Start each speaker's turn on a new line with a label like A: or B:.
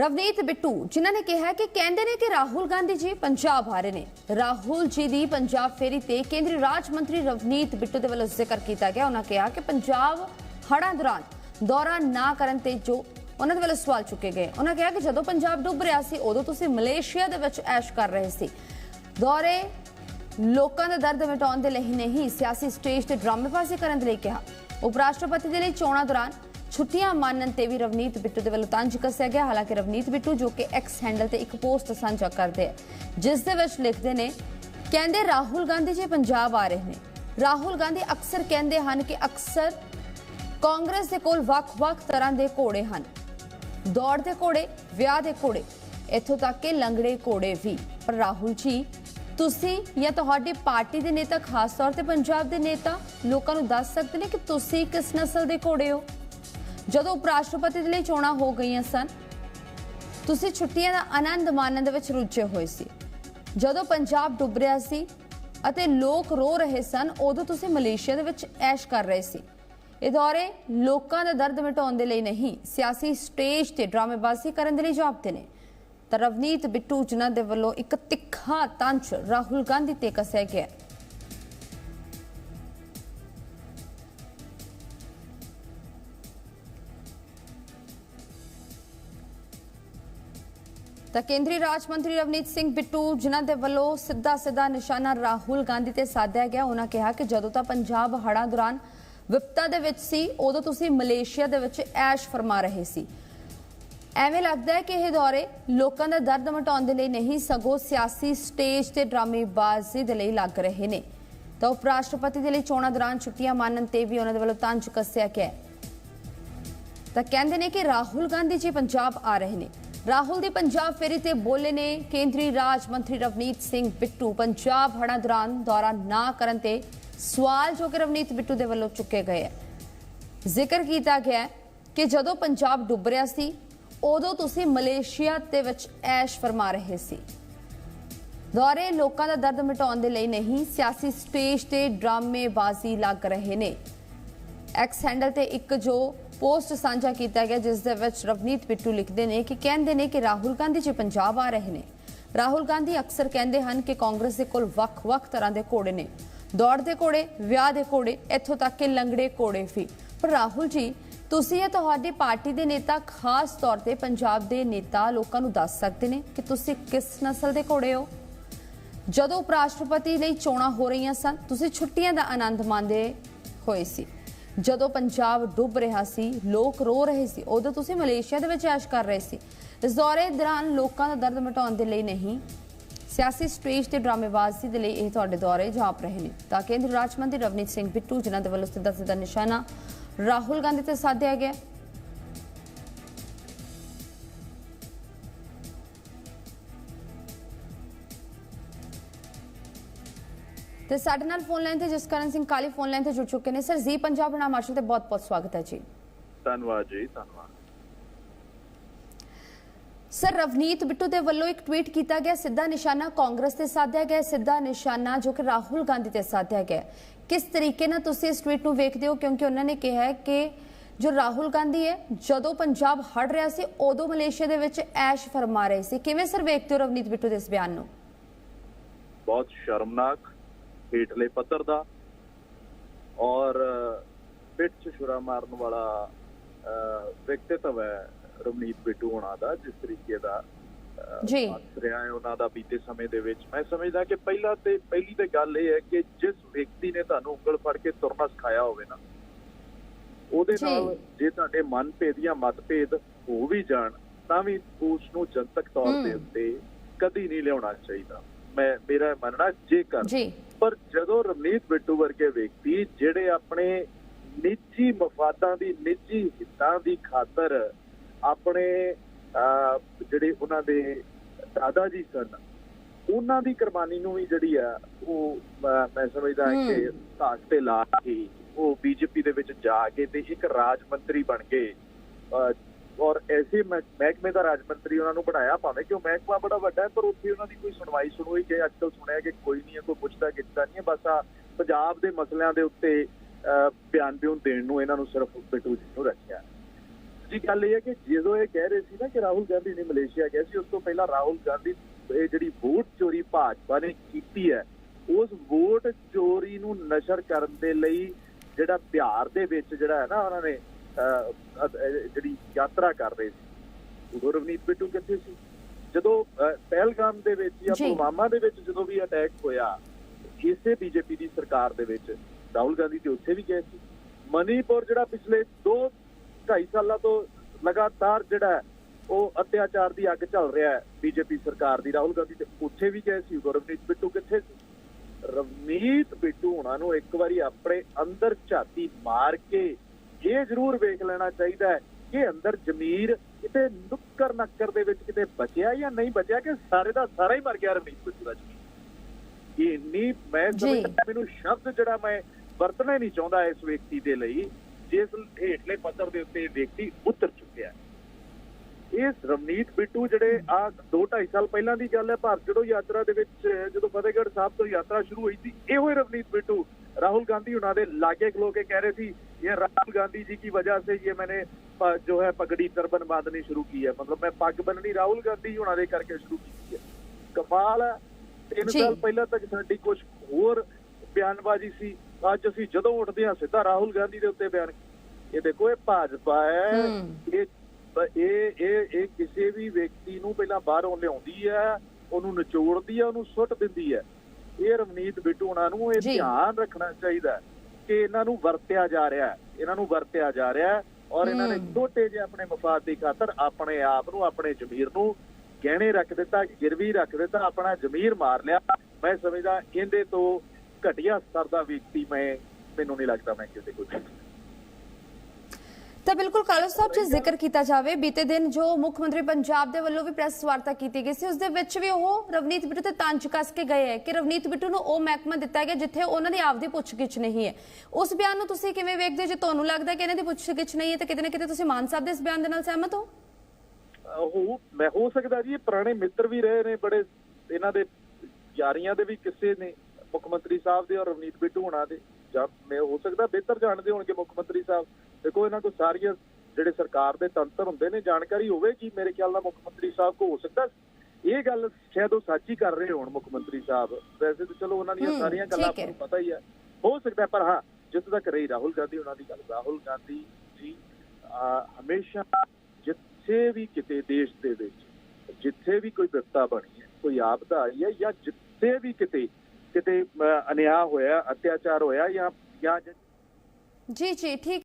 A: ਰਵਨੀਤ ਬਿੱਟੂ, ਜਿਨ੍ਹਾਂ ਨੇ ਕਿਹਾ ਕਿ ਕਹਿੰਦੇ ਨੇ ਕਿ ਰਾਹੁਲ ਗਾਂਧੀ ਜੀ ਪੰਜਾਬ ਆ ਰਹੇ ਨੇ। ਰਾਹੁਲ ਜੀ ਦੀ ਪੰਜਾਬ ਫੇਰੀ ਤੇ ਕੇਂਦਰੀ ਰਾਜ ਮੰਤਰੀ ਰਵਨੀਤ ਬਿੱਟੂ ਦੇ ਵੱਲੋਂ ਜ਼ਿਕਰ ਕੀਤਾ ਗਿਆ। ਉਹਨਾਂ ਕਿਹਾ ਕਿ ਪੰਜਾਬ ਹੜ੍ਹਾਂ ਦੌਰਾਨ ਦੌਰਾ ਨਾ ਕਰਨ ਤੇ ਜੋ ਉਹਨਾਂ ਦੇ ਵੱਲੋਂ ਸਵਾਲ ਚੁੱਕੇ ਗਏ। ਉਹਨਾਂ ਕਿਹਾ ਕਿ ਜਦੋਂ ਪੰਜਾਬ ਡੁੱਬ ਰਿਹਾ ਸੀ, ਉਦੋਂ ਤੁਸੀਂ ਮਲੇਸ਼ੀਆ ਦੇ ਵਿੱਚ ਐਸ਼ ਕਰ ਰਹੇ ਸੀ। ਦੌਰੇ ਲੋਕਾਂ ਦਾ ਦਰਦ ਮਿਟਾਉਣ ਦੇ ਲਈ ਨਹੀਂ, ਸਿਆਸੀ ਸਟੇਜ ਤੇ ਡਰਾਮੇਬਾਜ਼ੀ ਕਰਨ ਦੇ ਲਈ ਕਿਹਾ। ਉਪ ਰਾਸ਼ਟਰਪਤੀ ਦੇ ਲਈ ਚੋਣਾਂ ਦੌਰਾਨ ਛੁੱਟੀਆਂ ਮਾਨਣ ਤੇ ਵੀ ਰਵਨੀਤ ਬਿੱਟੂ ਦੇ ਵੱਲੋਂ ਤੰਜ ਕੱਸਿਆ ਗਿਆ। ਹਾਲਾਂਕਿ ਰਵਨੀਤ ਬਿੱਟੂ ਜੋ ਕਿ ਐਕਸ ਹੈਂਡਲ ਤੇ ਇੱਕ ਪੋਸਟ ਸਾਂਝਾ ਕਰਦੇ ਹੈ ਜਿਸ ਦੇ ਵਿੱਚ ਲਿਖਦੇ ਨੇ, ਕਹਿੰਦੇ ਰਾਹੁਲ ਗਾਂਧੀ ਜੀ ਪੰਜਾਬ ਆ ਰਹੇ ਨੇ। ਰਾਹੁਲ ਗਾਂਧੀ ਅਕਸਰ ਕਹਿੰਦੇ ਹਨ ਕਿ ਅਕਸਰ ਕਾਂਗਰਸ ਦੇ ਕੋਲ ਵੱਖ-ਵੱਖ ਤਰ੍ਹਾਂ ਦੇ ਘੋੜੇ ਹਨ। ਦੌੜ ਦੇ ਘੋੜੇ, ਵਿਆਹ ਦੇ ਘੋੜੇ, ਇੱਥੋਂ ਤੱਕ ਕਿ ਲੰਗੜੇ ਘੋੜੇ ਵੀ। ਪਰ ਰਾਹੁਲ ਜੀ, ਤੁਸੀਂ ਜਾਂ ਤੁਹਾਡੀ ਪਾਰਟੀ ਦੇ ਨੇਤਾ, ਖਾਸ ਤੌਰ ਤੇ ਪੰਜਾਬ ਦੇ ਨੇਤਾ, ਲੋਕਾਂ ਨੂੰ ਦੱਸ ਸਕਦੇ ਨੇ ਕਿ ਤੁਸੀਂ ਕਿਸ ਨਸਲ ਦੇ ਘੋੜੇ ਹੋ? ਜਦੋਂ ਉਪ ਰਾਸ਼ਟਰਪਤੀ ਦੇ ਲਈ ਚੋਣਾਂ ਹੋ ਗਈਆਂ ਸਨ, ਤੁਸੀਂ ਛੁੱਟੀਆਂ ਦਾ ਆਨੰਦ ਮਾਣਨ ਦੇ ਵਿੱਚ ਰੁੱਝੇ ਹੋਏ ਸੀ। ਜਦੋਂ ਪੰਜਾਬ ਡੁੱਬ ਰਿਹਾ ਸੀ ਅਤੇ ਲੋਕ ਰੋ ਰਹੇ ਸਨ, ਉਦੋਂ ਤੁਸੀਂ ਮਲੇਸ਼ੀਆ ਦੇ ਵਿੱਚ ਐਸ਼ ਕਰ ਰਹੇ ਸੀ। ਇਹ ਦੌਰੇ ਲੋਕਾਂ ਦਾ ਦਰਦ ਮਿਟਾਉਣ ਦੇ ਲਈ ਨਹੀਂ, ਸਿਆਸੀ ਸਟੇਜ ਤੇ ਡਰਾਮੇਬਾਜ਼ੀ ਕਰਨ ਦੇ ਲਈ ਜਵਾਬਦੇ ਨੇ ਤਾਂ ਰਵਨੀਤ ਬਿੱਟੂ ਜਿਨ੍ਹਾਂ ਦੇ ਵੱਲੋਂ ਇੱਕ ਤਿੱਖਾ ਤੰਚ ਰਾਹੁਲ ਗਾਂਧੀ ਤੇ ਕੱਸਿਆ ਗਿਆ। ਤਾਂ ਕੇਂਦਰੀ ਰਾਜ ਮੰਤਰੀ ਰਵਨੀਤ ਸਿੰਘ ਬਿੱਟੂ, ਜਿਨ੍ਹਾਂ ਦੇ ਵੱਲੋਂ ਸਿੱਧਾ ਸਿੱਧਾ ਨਿਸ਼ਾਨਾ ਰਾਹੁਲ ਗਾਂਧੀ ਤੇ ਸਾਧਿਆ ਗਿਆ, ਉਹਨਾਂ ਕਿਹਾ ਕਿ ਜਦੋਂ ਤਾਂ ਪੰਜਾਬ ਹੜ੍ਹਾਂ ਦੌਰਾਨ ਵਿਪਤਾ ਦੇ ਵਿੱਚ ਸੀ, ਉਦੋਂ ਤੁਸੀਂ ਮਲੇਸ਼ੀਆ ਦੇ ਵਿੱਚ ਐਸ਼ ਫਰਮਾ ਰਹੇ ਸੀ। ਐਵੇਂ ਲੱਗਦਾ ਹੈ ਕਿ ਇਹ ਦੌਰੇ ਲੋਕਾਂ ਦਾ ਦਰਦ ਮਿਟਾਉਣ ਦੇ ਲਈ ਨਹੀਂ, ਸਗੋਂ ਸਿਆਸੀ ਸਟੇਜ ਤੇ ਡਰਾਮੇਬਾਜ਼ੀ ਦੇ ਲਈ ਲੱਗ ਰਹੇ ਨੇ। ਤਾਂ ਉਪ ਰਾਸ਼ਟਰਪਤੀ ਦੇ ਲਈ ਚੋਣਾਂ ਦੌਰਾਨ ਛੁੱਟੀਆਂ ਮਾਨਣ ਤੇ ਵੀ ਉਹਨਾਂ ਦੇ ਵੱਲੋਂ ਤੰਜ ਕੱਸਿਆ ਗਿਆ ਤਾਂ ਕਹਿੰਦੇ ਨੇ ਕਿ ਰਾਹੁਲ ਗਾਂਧੀ ਜੀ ਪੰਜਾਬ ਆ ਰਹੇ ਨੇ। ਰਾਹੁਲ ਦੀ ਪੰਜਾਬ ਫੇਰੀ ਤੇ ਬੋਲੇ ਨੇ ਕੇਂਦਰੀ ਰਾਜ ਮੰਤਰੀ ਰਵਨੀਤ ਸਿੰਘ ਬਿੱਟੂ। ਪੰਜਾਬ ਹੜ੍ਹਾਂ ਦੌਰਾਨ ਦੌਰਾ ਨਾ ਕਰਨ ਤੇ ਸਵਾਲ ਜੋ ਕਿ ਰਵਨੀਤ ਬਿੱਟੂ ਦੇ ਵੱਲੋਂ ਚੁੱਕੇ ਗਏ ਹੈ ਜ਼ਿਕਰ ਕੀਤਾ ਗਿਆ ਕਿ ਜਦੋਂ ਪੰਜਾਬ ਡੁੱਬ ਰਿਹਾ ਸੀ, ਉਦੋਂ ਤੁਸੀਂ ਮਲੇਸ਼ੀਆ ਦੇ ਵਿੱਚ ਐਸ਼ ਫਰਮਾ ਰਹੇ ਸੀ। ਦੌਰੇ ਲੋਕਾਂ ਦਾ ਦਰਦ ਮਿਟਾਉਣ ਦੇ ਲਈ ਨਹੀਂ, ਸਿਆਸੀ ਸਟੇਜ ਤੇ ਡਰਾਮੇਬਾਜ਼ੀ ਲੱਗ ਰਹੇ ਨੇ। ਐਕਸ ਹੈਂਡਲ ਤੇ ਇੱਕ ਜੋ ਪੋਸਟ ਸਾਂਝਾ ਕੀਤਾ ਗਿਆ, ਜਿਸ ਦੇ ਵਿੱਚ ਰਵਨੀਤ ਬਿੱਟੂ ਲਿਖਦੇ ਨੇ ਕਿ ਕਹਿੰਦੇ ਨੇ ਕਿ ਰਾਹੁਲ ਗਾਂਧੀ ਜੀ ਪੰਜਾਬ ਆ ਰਹੇ ਨੇ। ਰਾਹੁਲ ਗਾਂਧੀ ਅਕਸਰ ਕਹਿੰਦੇ ਹਨ ਕਿ ਕਾਂਗਰਸ ਦੇ ਕੋਲ ਵੱਖ-ਵੱਖ ਤਰ੍ਹਾਂ ਦੇ ਘੋੜੇ ਨੇ। ਦੌੜ ਦੇ ਘੋੜੇ, ਵਿਆਹ ਦੇ ਘੋੜੇ, ਇੱਥੋਂ ਤੱਕ ਕਿ ਲੰਗੜੇ ਘੋੜੇ ਵੀ। ਪਰ ਰਾਹੁਲ ਜੀ, ਤੁਸੀਂ ਇਹ ਤੁਹਾਡੀ ਪਾਰਟੀ ਦੇ ਨੇਤਾ, ਖਾਸ ਤੌਰ ਤੇ ਪੰਜਾਬ ਦੇ ਨੇਤਾ ਲੋਕਾਂ ਨੂੰ ਦੱਸ ਸਕਦੇ ਨੇ ਕਿ ਤੁਸੀਂ ਕਿਸ ਨਸਲ ਦੇ ਘੋੜੇ ਹੋ? ਜਦੋਂ ਉਪ ਰਾਸ਼ਟਰਪਤੀ ਲਈ ਚੋਣਾਂ ਹੋ ਰਹੀਆਂ ਸਨ, ਤੁਸੀਂ ਛੁੱਟੀਆਂ ਦਾ ਆਨੰਦ ਮਾਣਦੇ ਹੋਏ ਸੀ। ਜਦੋਂ ਪੰਜਾਬ ਡੁੱਬ ਰਿਹਾ ਸੀ, ਲੋਕ ਰੋ ਰਹੇ ਸੀ, ਉਦੋਂ ਤੁਸੀਂ ਮਲੇਸ਼ੀਆ ਦੇ ਵਿੱਚ ਐਸ਼ ਕਰ ਰਹੇ ਸੀ। ਇਸ ਦੌਰੇ ਦੌਰਾਨ ਲੋਕਾਂ ਦਾ ਦਰਦ ਮਿਟਾਉਣ ਦੇ ਲਈ ਨਹੀਂ, ਸਿਆਸੀ ਸਟੇਜ ਤੇ ਡਰਾਮੇਬਾਜ਼ੀ ਦੇ ਲਈ ਇਹ ਤੁਹਾਡੇ ਦੌਰੇ ਜਾਪ ਰਹੇ ਨੇ। ਤਾਂ ਕੇਂਦਰ ਰਾਜ ਮੰਤਰੀ ਰਵਨੀਤ ਸਿੰਘ ਬਿੱਟੂ ਜਿਨ੍ਹਾਂ ਦੇ ਵੱਲੋਂ ਸਿੱਧਾ ਸਿੱਧਾ ਨਿਸ਼ਾਨਾ ਰਾਹੁਲ ਗਾਂਧੀ ਤੇ ਸਾਧਿਆ ਗਿਆ। ਤੇ ਸਾਡੇ ਨਾਲ ਫੋਨ ਲਾਈਨ ਤੇ ਜਸਕਰਨ ਸਿੰਘ ਕਾਲੀ ਫੋਨ ਲਾਈਨ ਤੇ ਜੁੜ ਚੁੱਕੇ ਨੇ। ਸਰ ਜੀ ਪੰਜਾਬ ਨਾਮ ਮਾਰਸ਼ਲ ਤੇ ਬਹੁਤ ਬਹੁਤ ਸਵਾਗਤ ਹੈ ਜੀ।
B: ਧੰਨਵਾਦ ਜੀ ਧੰਨਵਾਦ।
A: ਸਰ ਰਵਨੀਤ ਬਿੱਟੂ ਦੇ ਵੱਲੋਂ ਇੱਕ ਟਵੀਟ ਕੀਤਾ ਗਿਆ ਸਿੱਧਾ ਨਿਸ਼ਾਨਾ ਕਾਂਗਰਸ ਤੇ ਸਾਧਿਆ ਗਿਆ ਸਿੱਧਾ ਨਿਸ਼ਾਨਾ ਜੋ ਕਿ ਰਾਹੁਲ ਗਾਂਧੀ ਤੇ ਸਾਧਿਆ ਗਿਆ। ਕਿਸ ਤਰੀਕੇ ਨਾਲ ਤੁਸੀਂ ਇਸ ਟਵੀਟ ਨੂੰ ਵੇਖਦੇ ਹੋ? ਕਿਉਂਕਿ ਉਹਨਾਂ ਨੇ ਕਿਹਾ ਕਿ ਜੋ ਰਾਹੁਲ ਗਾਂਧੀ ਹੈ ਜਦੋਂ ਪੰਜਾਬ ਹੜ ਰਿਹਾ ਸੀ ਉਦੋਂ ਮਲੇਸ਼ੀਆ ਦੇ ਵਿੱਚ ਐਸ਼ ਫਰਮਾ ਰਹੇ ਸੀ। ਕਿਵੇਂ ਸਰ ਵੇਖਦੇ ਹੋ ਰਵਨੀਤ ਬਿੱਟੂ ਦੇ ਇਸ ਬਿਆਨ ਨੂੰ?
B: ਬਹੁਤ ਸ਼ਰਮਨਾਕ ਹੇਠਲੇ ਪੱਧਰ ਦਾ ਔਰ ਪਿੱਠ 'ਚ ਛੁਰਾ ਮਾਰਨ ਵਾਲਾ ਵਿਅਕਤੀਤਵ ਹੈ ਰਵਨੀਤ ਬਿੱਟੂ ਹੋਣਾ ਦਾ ਜਿਸ ਤਰੀਕੇ ਦਾ
A: ਜੀ।
B: ਰਿਹਾ ਹੈ ਉਹਨਾਂ ਦਾ ਬੀਤੇ ਸਮੇਂ ਦੇ ਵਿੱਚ ਮੈਂ ਸਮਝਦਾ ਕਿ ਪਹਿਲਾ ਤੇ ਪਹਿਲੀ ਤੇ ਗੱਲ ਇਹ ਹੈ ਕਿ ਜਿਸ ਵਿਅਕਤੀ ਨੇ ਤੁਹਾਨੂੰ ਉਂਗਲ ਫੜ ਕੇ ਤੁਰਨਾ ਸਿਖਾਇਆ ਹੋਵੇ ਨਾ ਉਹਦੇ। ਨਾਲ ਜੇ ਤੁਹਾਡੇ ਮਨਭੇਦ ਜਾਂ ਮਤਭੇਦ ਹੋ ਵੀ ਜਾਣ ਤਾਂ ਵੀ ਉਸ ਨੂੰ ਜਨਤਕ ਤੌਰ
A: ਹਮ।
B: ਉੱਤੇ ਕਦੀ ਨਹੀਂ ਲਿਆਉਣਾ ਚਾਹੀਦਾ ਮੈਂ ਮੇਰਾ ਮੰਨਣਾ ਜੇਕਰ
A: ਜੀ
B: ਪਰ ਜਦੋਂ ਰਵਨੀਤ ਬਿੱਟੂ ਵਰਗੇ ਵਿਅਕਤੀ ਜਿਹੜੇ ਆਪਣੇ ਨਿੱਜੀ ਮਫਾਦਾਂ ਦੀ ਨਿੱਜੀ ਹਿੱਤਾਂ ਦੀ ਖਾਤਰ ਆਪਣੇ ਜਿਹੜੇ ਉਹਨਾਂ ਦੇ ਦਾਦਾ ਜੀ ਸਨ ਉਹਨਾਂ ਦੀ ਕੁਰਬਾਨੀ ਨੂੰ ਵੀ ਜਿਹੜੀ ਆ ਉਹ ਮੈਂ ਸਮਝਦਾ। ਕਿ ਧਾਕ ਤੇ ਲਾ ਕੇ ਉਹ ਬੀਜੇਪੀ ਦੇ ਵਿੱਚ ਜਾ ਕੇ ਤੇ ਇੱਕ ਰਾਜ ਮੰਤਰੀ ਬਣ ਅਹ, ਔਰ ਐਸੇ ਮਹਿ- ਮਹਿਕਮੇ ਦਾ ਰਾਜ ਮੰਤਰੀ ਉਹਨਾਂ ਨੂੰ ਬਣਾਇਆ ਭਾਵੇਂ ਕਿ ਉਹ ਮਹਿਕਮਾ ਬੜਾ ਵੱਡਾ ਹੈ ਪਰ ਉੱਥੇ ਉਹਨਾਂ ਦੀ ਕੋਈ ਸੁਣਵਾਈ ਸੁਣੋਈ ਕਿ ਅੱਜਕੱਲ ਸੁਣਿਆ ਕਿ ਕੋਈ ਨਹੀਂ ਹੈ ਕੋਈ ਪੁੱਛਦਾ ਗਿੱਛਦਾ ਨਹੀਂ ਹੈ। ਬਸ ਆ ਪੰਜਾਬ ਦੇ ਮਸਲਿਆਂ ਦੇ ਉੱਤੇ ਅਹ, ਬਿਆਨ ਬਿਊਨ ਦੇਣ ਨੂੰ ਇਹਨਾਂ ਨੂੰ ਸਿਰਫ ਬਿਟੂ ਜੀ ਨੂੰ ਰੱਖਿਆ। ਦੂਜੀ ਗੱਲ ਇਹ ਹੈ ਕਿ ਜਦੋਂ ਇਹ ਕਹਿ ਰਹੇ ਸੀ ਨਾ ਕਿ ਰਾਹੁਲ ਗਾਂਧੀ ਨੇ ਮਲੇਸ਼ੀਆ ਗਿਆ ਸੀ ਉਸ ਤੋਂ ਪਹਿਲਾਂ ਰਾਹੁਲ ਗਾਂਧੀ ਇਹ ਜਿਹੜੀ ਵੋਟ ਚੋਰੀ ਭਾਜਪਾ ਨੇ ਕੀਤੀ ਹੈ ਉਸ ਵੋਟ ਚੋਰੀ ਨੂੰ ਨਸ਼ਰ ਕਰਨ ਦੇ ਲਈ ਜਿਹੜਾ ਬਿਹਾਰ ਦੇ ਵਿੱਚ ਜਿਹੜਾ ਹੈ ਨਾ ਉਹਨਾਂ ਨੇ ਜਿਹੜੀ ਯਾਤਰਾ ਕਰ ਰਹੇ ਸੀ ਉਦੋਂ ਰਵਨੀਤ ਬਿੱਟੂ ਕਿੱਥੇ ਸੀ? ਜਦੋਂ ਪਹਿਲਗਾਮ ਦੇ ਵਿੱਚ ਜਾਂ। ਪੁਲਵਾਮਾ ਦੇ ਵਿੱਚ ਜਦੋਂ ਵੀ ਅਟੈਕ ਹੋਇਆ ਇਸੇ ਬੀਜੇਪੀ ਦੀ ਸਰਕਾਰ ਦੇ ਵਿੱਚ ਰਾਹੁਲ ਗਾਂਧੀ ਤੇ ਉੱਥੇ ਵੀ ਗਏ ਸੀ। ਮਨੀਪੁਰ ਜਿਹੜਾ ਪਿਛਲੇ 2 2.5 ਸਾਲਾਂ ਤੋਂ ਲਗਾਤਾਰ ਜਿਹੜਾ ਉਹ ਅਤਿਆਚਾਰ ਦੀ ਅੱਗ ਚੱਲ ਰਿਹਾ ਹੈ ਬੀਜੇਪੀ ਸਰਕਾਰ ਦੀ ਰਾਹੁਲ ਗਾਂਧੀ ਤੇ ਉੱਥੇ ਵੀ ਗਏ ਸੀ ਰਵਨੀਤ ਬਿੱਟੂ ਕਿੱਥੇ ਸੀ? ਰਵਨੀਤ ਬਿੱਟੂ ਉਹਨਾਂ ਨੂੰ ਇੱਕ ਵਾਰੀ ਆਪਣੇ ਅੰਦਰ ਝਾਤੀ ਮਾਰ ਕੇ ਇਹ ਜ਼ਰੂਰ ਵੇਖ ਲੈਣਾ ਚਾਹੀਦਾ ਹੈ ਕਿ ਅੰਦਰ ਜ਼ਮੀਰ ਕਿਤੇ ਨੁੱਕਰ ਨੱਕਰ ਦੇ ਵਿੱਚ ਕਿਤੇ ਬਚਿਆ ਜਾਂ ਨਹੀਂ ਬਚਿਆ ਕਿ ਸਾਰੇ ਦਾ ਸਾਰਾ ਹੀ ਮਰ ਗਿਆ ਰਵਨੀਤ ਬਿੱਟੂ ਦਾ ਜ਼ਮੀਰ ਇਹ ਇੰਨੀ ਮੈਂ। ਸਮਝਦਾ ਮੈਨੂੰ ਸ਼ਬਦ ਜਿਹੜਾ ਮੈਂ ਵਰਤਣਾ ਨਹੀਂ ਚਾਹੁੰਦਾ ਇਸ ਵਿਅਕਤੀ ਦੇ ਲਈ ਜਿਸ ਹੇਠਲੇ ਪੱਧਰ ਦੇ ਉੱਤੇ ਵਿਅਕਤੀ ਉਤਰ ਚੁੱਕਿਆ ਹੈ ਇਸ ਰਵਨੀਤ ਬਿੱਟੂ ਜਿਹੜੇ ਆ 2.5 ਸਾਲ ਪਹਿਲਾਂ ਦੀ ਗੱਲ ਹੈ ਭਾਰਤ ਜੋੜੋ ਯਾਤਰਾ ਦੇ ਵਿੱਚ ਜਦੋਂ ਫਤਿਹਗੜ੍ਹ ਸਾਹਿਬ ਤੋਂ ਯਾਤਰਾ ਸ਼ੁਰੂ ਹੋਈ ਸੀ ਇਹੋ ਹੀ ਰਵਨੀਤ ਬਿੱਟੂ ਰਾਹੁਲ गांधी ਉਹਨਾਂ ਦੇ ਲਾਗੇ ਖਲੋ ਕੇ ਕਹਿ ਰਹੇ ਸੀ ਇਹ ਰਾਹੁਲ गांधी जी की वजह से ये मैंने प- जो है पगड़ी तरबन बांधनी शुरू की है मतलब मैं पग बननी राहुल गांधी ਉਹਨਾਂ ਦੇ ਕਰਕੇ ਸ਼ੁਰੂ ਕੀਤੀ ਹੈ ਕਮਾਲ ਹੈ ਤਿੰਨ
A: ਜੀ।
B: ਸਾਲ ਪਹਿਲਾਂ ਤੱਕ ਸਾਡੀ ਕੁਝ ਹੋਰ ਬਿਆਨਬਾਜ਼ੀ ਸੀ ਅੱਜ ਅਸੀਂ ਜਦੋਂ ਉੱਠਦੇ ਹਾਂ ਸਿੱਧਾ ਰਾਹੁਲ ਗਾਂਧੀ ਦੇ ਉੱਤੇ ਬਿਆਨ ਇਹ ਦੇਖੋ ਇਹ ਭਾਜਪਾ ਹੈ
A: ਹੂੰ।
B: ਇਹ ਇਹ ਇਹ ਇਹ ਕਿਸੇ ਵੀ ਵਿਅਕਤੀ ਨੂੰ ਪਹਿਲਾਂ ਬਾਹਰੋਂ ਲਿਆਉਂਦੀ ਹੈ ਉਹਨੂੰ ਨਿਚੋੜਦੀ ਹੈ ਉਹਨੂੰ ਸੁੱਟ ਦਿੰਦੀ ਹੈ ਇਹ ਰਵਨੀਤ ਬਿੱਟੂ ਉਹਨਾਂ ਨੂੰ ਇਹ। ਧਿਆਨ ਰੱਖਣਾ ਚਾਹੀਦਾ ਕਿ ਇਹਨਾਂ ਨੂੰ ਵਰਤਿਆ ਜਾ ਰਿਹਾ ਹੈ ਇਹਨਾਂ ਨੂੰ ਵਰਤਿਆ ਜਾ ਰਿਹਾ ਹੈ ਔਰ ਇਹਨਾਂ ਨੇ। ਛੋਟੇ ਜਿਹੇ ਆਪਣੇ ਮਫਾਦ ਦੀ ਖਾਤਰ ਆਪਣੇ ਆਪ ਨੂੰ ਆਪਣੇ ਜ਼ਮੀਰ ਨੂੰ ਗਹਿਣੇ ਰੱਖ ਦਿੱਤਾ ਗਿਰਵੀ ਰੱਖ ਦਿੱਤਾ ਆਪਣਾ ਜ਼ਮੀਰ ਮਾਰ ਲਿਆ ਮੈਂ ਸਮਝਦਾ ਇਹਦੇ ਤੋਂ ਘਟੀਆ ਸਤਰ ਦਾ ਵਿਅਕਤੀ ਮੈਂ ਮੈਨੂੰ ਨਹੀਂ ਲੱਗਦਾ ਮੈਂ ਕਿਸੇ ਕੋਲ
A: ਤਾਂ ਬਿਲਕੁਲ ਕਾਲੋ ਸਾਹਿਬ ਜੇ ਜ਼ਿਕਰ ਕੀਤਾ ਜਾਵੇ। ਬੀਤੇ ਦਿਨ ਜੋ ਮੁੱਖ ਮੰਤਰੀ ਪੰਜਾਬ ਦੇ ਵੱਲੋਂ ਵੀ ਪ੍ਰੈਸ ਵਾਰਤਾ ਕੀਤੀ ਗਈ ਸੀ, ਉਸ ਦੇ ਵਿੱਚ ਵੀ ਉਹ ਰਵਨੀਤ ਬਿੱਟੂ ਤੇ ਤੰਜ ਕੱਸ ਕੇ ਗਏ ਹੈ ਕਿ ਰਵਨੀਤ ਬਿੱਟੂ ਨੂੰ ਉਹ ਮਹਿਕਮਾ ਦਿੱਤਾ ਗਿਆ ਜਿੱਥੇ ਉਹਨਾਂ ਦੀ ਆਪਦੀ ਪੁੱਛਗਿੱਛ ਨਹੀਂ ਹੈ। ਉਸ ਬਿਆਨ ਨੂੰ ਤੁਸੀਂ ਕਿਵੇਂ ਵੇਖਦੇ ਹੋ? ਜੇ ਤੁਹਾਨੂੰ ਲੱਗਦਾ ਕਿ ਇਹਨਾਂ ਦੀ ਪੁੱਛਗਿੱਛ ਨਹੀਂ ਹੈ, ਤਾਂ ਕਿਤੇ ਨਾ ਕਿਤੇ ਤੁਸੀਂ ਮਾਨ ਸਾਹਿਬ ਦੇ ਇਸ ਬਿਆਨ ਦੇ ਨਾਲ ਸਹਿਮਤ ਹੋ?
B: ਉਹ ਮੈਂ ਹੋ ਸਕਦਾ ਜੀ, ਇਹ ਪੁਰਾਣੇ ਮਿੱਤਰ ਵੀ ਰਹੇ ਨੇ, ਬੜੇ ਇਹਨਾਂ ਦੇ ਯਾਰੀਆਂ ਦੇ ਵੀ ਕਿੱਸੇ ਨੇ, ਮੁੱਖ ਮੰਤਰੀ ਸਾਹਿਬ ਦੇ ਔਰ ਰਵਨੀਤ ਬਿੱਟੂ ਹੋਣਾ ਦੇ। ਜਾਂ ਮੈਂ ਹੋ ਸਕਦਾ ਬਿਹਤਰ ਜਾਣਦੇ ਹੋਣਗੇ ਮੁੱਖ ਮੰਤਰੀ ਸਾਹਿਬ। ਦੇਖੋ ਇਹਨਾਂ ਕੋਲ ਸਾਰੀਆਂ ਜਿਹੜੇ ਸਰਕਾਰ ਦੇ ਤੰਤਰ ਹੁੰਦੇ ਨੇ ਜਾਣਕਾਰੀ ਹੋਵੇਗੀ ਮੇਰੇ ਖਿਆਲ ਨਾਲ ਮੁੱਖ ਮੰਤਰੀ ਸਾਹਿਬ ਕੋ ਹੋ ਸਕਦਾ ਇਹ ਗੱਲ ਸ਼ਾਇਦ ਉਹ ਸੱਚ ਕਰ ਰਹੇ ਹੋਣ ਮੁੱਖ ਮੰਤਰੀ ਸਾਹਿਬ। ਵੈਸੇ ਤਾਂ ਚਲੋ ਉਹਨਾਂ ਦੀਆਂ ਸਾਰੀਆਂ ਗੱਲਾਂ। ਆਪਾਂ ਨੂੰ ਪਤਾ ਹੀ ਹੈ। ਹੋ ਸਕਦਾ ਪਰ ਹਾਂ ਜਿੱਥੇ ਤੱਕ ਰਹੀ ਰਾਹੁਲ ਗਾਂਧੀ ਉਹਨਾਂ ਦੀ ਗੱਲ ਰਾਹੁਲ ਗਾਂਧੀ ਜੀ ਹਮੇਸ਼ਾ ਜਿੱਥੇ ਵੀ ਕਿਤੇ ਦੇਸ਼ ਦੇ ਵਿੱਚ ਜਿੱਥੇ ਵੀ ਕੋਈ ਵਿਪਤਾ ਬਣੀ ਹੈ ਕੋਈ ਆਪਦਾ ਆਈ ਹੈ ਜਾਂ ਜਿੱਥੇ ਵੀ ਕਿਤੇ ਕਿਤੇ ਅਨਿਆ ਹੋਇਆ ਅਤਿਆਚਾਰ ਹੋਇਆ ਜਾਂ ਜਾਂ
A: ਜੀ ਜੀ ਠੀਕ।